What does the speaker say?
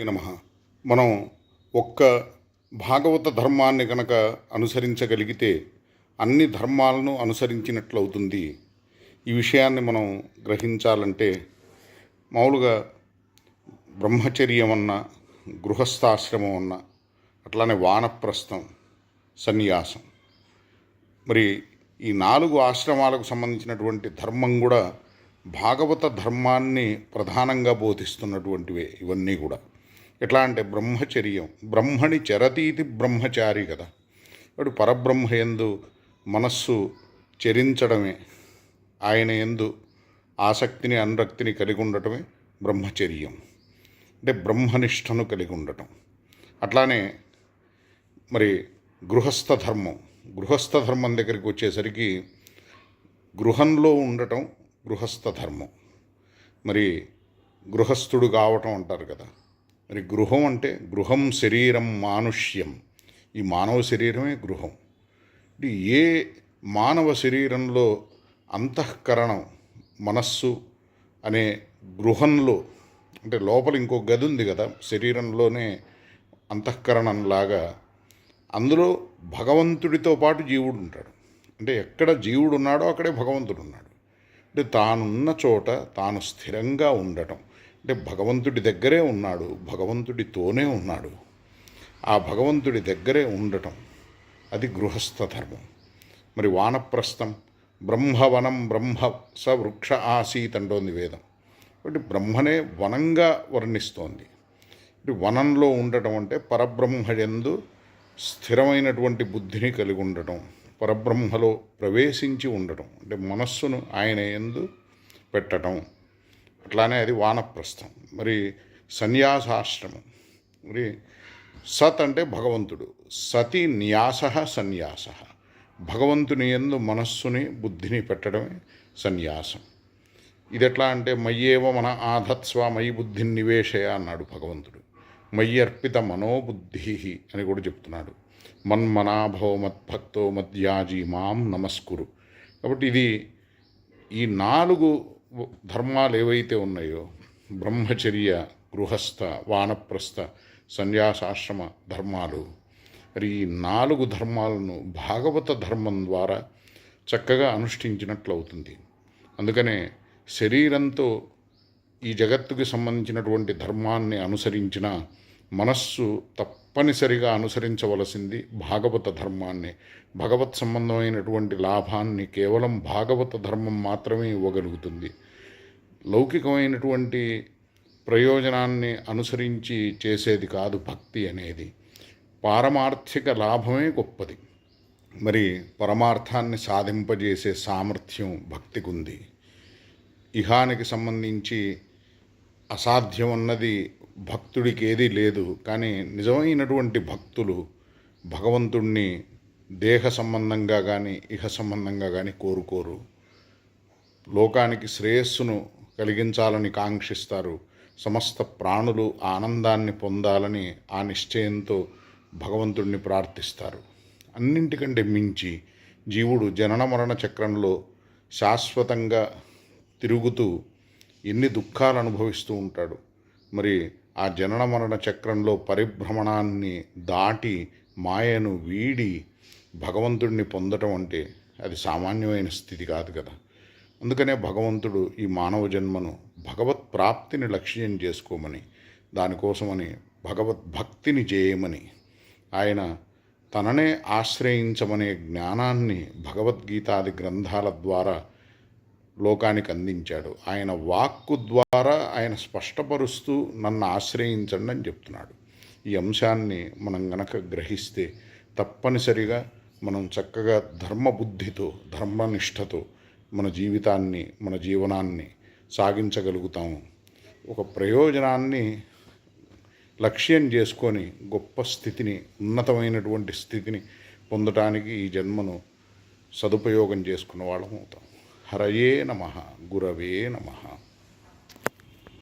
నమ. మనం ఒక్క భాగవత ధర్మాన్ని కనుక అనుసరించగలిగితే అన్ని ధర్మాలను అనుసరించినట్లు అవుతుంది ఈ విషయాన్ని మనం గ్రహించాలంటే మామూలుగా బ్రహ్మచర్యం అన్న గృహస్థాశ్రమం అన్న అట్లానే వానప్రస్థం సన్యాసం. మరి ఈ నాలుగు ఆశ్రమాలకు సంబంధించినటువంటి ధర్మం కూడా భాగవత ధర్మాన్ని ప్రధానంగా బోధిస్తున్నటువంటివే ఇవన్నీ కూడా. ఎట్లా అంటే బ్రహ్మచర్యం. బ్రహ్మని చరతీతి బ్రహ్మచారి కదా. వాడు పరబ్రహ్మ ఎందు మనస్సు చరించడమే. ఆయన ఎందు ఆసక్తిని అనురక్తిని కలిగి ఉండటమే బ్రహ్మచర్యం. అంటే బ్రహ్మనిష్టను కలిగి ఉండటం. అట్లానే మరి గృహస్థ ధర్మం. గృహస్థ ధర్మం దగ్గరికి వచ్చేసరికి గృహంలో ఉండటం గృహస్థ ధర్మం. మరి గృహస్థుడు కావటం అంటారు కదా. మరి గృహం అంటే గృహం శరీరం మానుష్యం. ఈ మానవ శరీరమే గృహం. ఏ మానవ శరీరంలో అంతఃకరణం మనస్సు అనే గృహంలో అంటే లోపల ఇంకో గది ఉంది కదా శరీరంలోనే అంతఃకరణంలాగా అందులో భగవంతుడితో పాటు జీవుడు ఉంటాడు. అంటే ఎక్కడ జీవుడు ఉన్నాడో అక్కడే భగవంతుడు ఉన్నాడు. అంటే తానున్న చోట తాను స్థిరంగా ఉండటం. అంటే భగవంతుడి దగ్గరే ఉన్నాడు భగవంతుడితోనే ఉన్నాడు. ఆ భగవంతుడి దగ్గరే ఉండటం అది గృహస్థ ధర్మం. మరి వానప్రస్థం బ్రహ్మవనం బ్రహ్మ స వృక్ష ఆసీత్ అంటోంది వేదం. కాబట్టి బ్రహ్మనే వనంగా వర్ణిస్తోంది. వనంలో ఉండటం అంటే పరబ్రహ్మయందు స్థిరమైనటువంటి బుద్ధిని కలిగి ఉండటం పరబ్రహ్మలో ప్రవేశించి ఉండటం అంటే మనస్సును ఆయన ఎందు పెట్టటం. అట్లానే అది వానప్రస్థం. మరి సన్యాసాశ్రమం. మరి సత్ అంటే భగవంతుడు. సతి న్యాస సన్యాస. భగవంతుని ఎందు మనస్సుని బుద్ధిని పెట్టడమే సన్యాసం. ఇది ఎట్లా అంటే మయ్యేవ మన ఆధత్స్వ మయి బుద్ధిని నివేశయ అన్నాడు భగవంతుడు. మయ్యి అర్పిత మనోబుద్ధి అని కూడా చెప్తున్నాడు. మన్మనాభవ మద్భక్తో మద్యాజీ మాం నమస్కురు. కాబట్టి ఇది ఈ నాలుగు ధర్మాలు ఏవైతే ఉన్నాయో బ్రహ్మచర్య గృహస్థ వానప్రస్థ సన్యాసాశ్రమ ధర్మాలు మరి ఈ నాలుగు ధర్మాలను భాగవత ధర్మం ద్వారా చక్కగా అనుష్ఠించినట్లు అవుతుంది అందుకనే శరీరంతో ఈ జగత్తుకి సంబంధించినటువంటి ధర్మాన్ని అనుసరించిన మనస్సు తప్పనిసరిగా అనుసరించవలసింది భాగవత ధర్మాన్ని. భగవత్ సంబంధమైనటువంటి లాభాన్ని కేవలం భాగవత ధర్మం మాత్రమే ఇవ్వగలుగుతుంది. లౌకికమైనటువంటి ప్రయోజనాన్ని అనుసరించి చేసేది కాదు భక్తి అనేది. పారమార్థిక లాభమే గొప్పది. మరి పరమార్థాన్ని సాధింపజేసే సామర్థ్యం భక్తికి ఉంది ఇహానికి సంబంధించి అసాధ్యం అన్నది భక్తుడికి ఏదీ లేదు. కానీ నిజమైనటువంటి భక్తులు భగవంతుణ్ణి దేహ సంబంధంగా కానీ ఇహ సంబంధంగా కానీ కోరుకోరు. లోకానికి శ్రేయస్సును కలిగించాలని కాంక్షిస్తారు. సమస్త ప్రాణులు ఆనందాన్ని పొందాలని ఆ నిశ్చయంతో భగవంతుడిని ప్రార్థిస్తారు. అన్నింటికంటే మించి జీవుడు జనన మరణ చక్రంలో శాశ్వతంగా తిరుగుతూ ఎన్ని దుఃఖాలు అనుభవిస్తూ ఉంటాడు. మరి ఆ జనన మరణ చక్రంలో పరిభ్రమణాన్ని దాటి మాయను వీడి భగవంతుడిని పొందటం అంటే అది సామాన్యమైన స్థితి కాదు కదా. అందుకనే భగవంతుడు ఈ మానవ జన్మను భగవత్ ప్రాప్తిని లక్ష్యం చేసుకోమని దానికోసమని భగవద్భక్తిని చేయమని ఆయన తననే ఆశ్రయించమనే జ్ఞానాన్ని భగవద్గీతాది గ్రంథాల ద్వారా లోకానికి అందించాడు. ఆయన వాక్కు ద్వారా ఆయన స్పష్టపరుస్తూ నన్ను ఆశ్రయించండి అని చెప్తున్నాడు. ఈ అంశాన్ని మనం గనక గ్రహిస్తే తప్పనిసరిగా మనం చక్కగా ధర్మబుద్ధితో ధర్మనిష్టతో మన జీవితాన్ని మన జీవనాన్ని సాగించగలుగుతాము. ఒక ప్రయోజనాన్ని లక్ష్యం చేసుకొని గొప్ప స్థితిని ఉన్నతమైనటువంటి స్థితిని పొందటానికి ఈ జన్మను సదుపయోగం చేసుకున్న వాళ్ళం అవుతాం. హరయే నమ గురవే నమ.